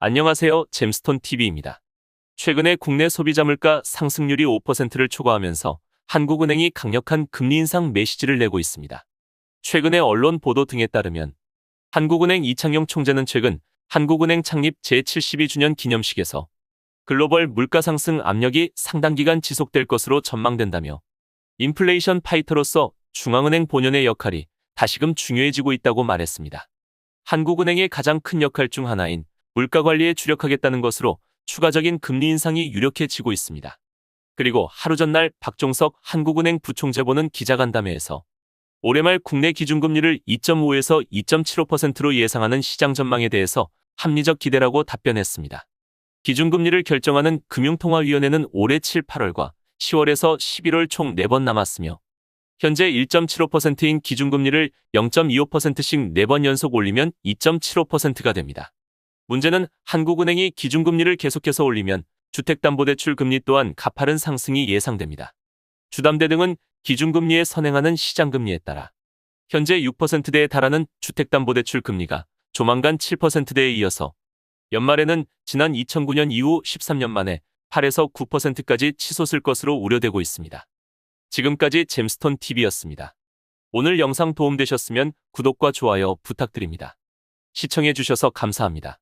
안녕하세요. 잼스톤 TV입니다. 최근에 국내 소비자 물가 상승률이 5%를 초과하면서 한국은행이 강력한 금리 인상 메시지를 내고 있습니다. 최근의 언론 보도 등에 따르면 한국은행 이창용 총재는 최근 한국은행 창립 제72주년 기념식에서 글로벌 물가 상승 압력이 상당 기간 지속될 것으로 전망된다며 인플레이션 파이터로서 중앙은행 본연의 역할이 다시금 중요해지고 있다고 말했습니다. 한국은행의 가장 큰 역할 중 하나인 물가 관리에 주력하겠다는 것으로 추가적인 금리 인상이 유력해지고 있습니다. 그리고 하루 전날 박종석 한국은행 부총재 보는 기자간담회에서 올해 말 국내 기준금리를 2.5에서 2.75%로 예상하는 시장 전망에 대해서 합리적 기대라고 답변했습니다. 기준금리를 결정하는 금융통화위원회는 올해 7, 8월과 10월에서 11월 총 4번 남았으며 현재 1.75%인 기준금리를 0.25%씩 4번 연속 올리면 2.75%가 됩니다. 문제는 한국은행이 기준금리를 계속해서 올리면 주택담보대출 금리 또한 가파른 상승이 예상됩니다. 주담대 등은 기준금리에 선행하는 시장금리에 따라 현재 6%대에 달하는 주택담보대출 금리가 조만간 7%대에 이어서 연말에는 지난 2009년 이후 13년 만에 8에서 9%까지 치솟을 것으로 우려되고 있습니다. 지금까지 잼스톤 TV였습니다. 오늘 영상 도움되셨으면 구독과 좋아요 부탁드립니다. 시청해주셔서 감사합니다.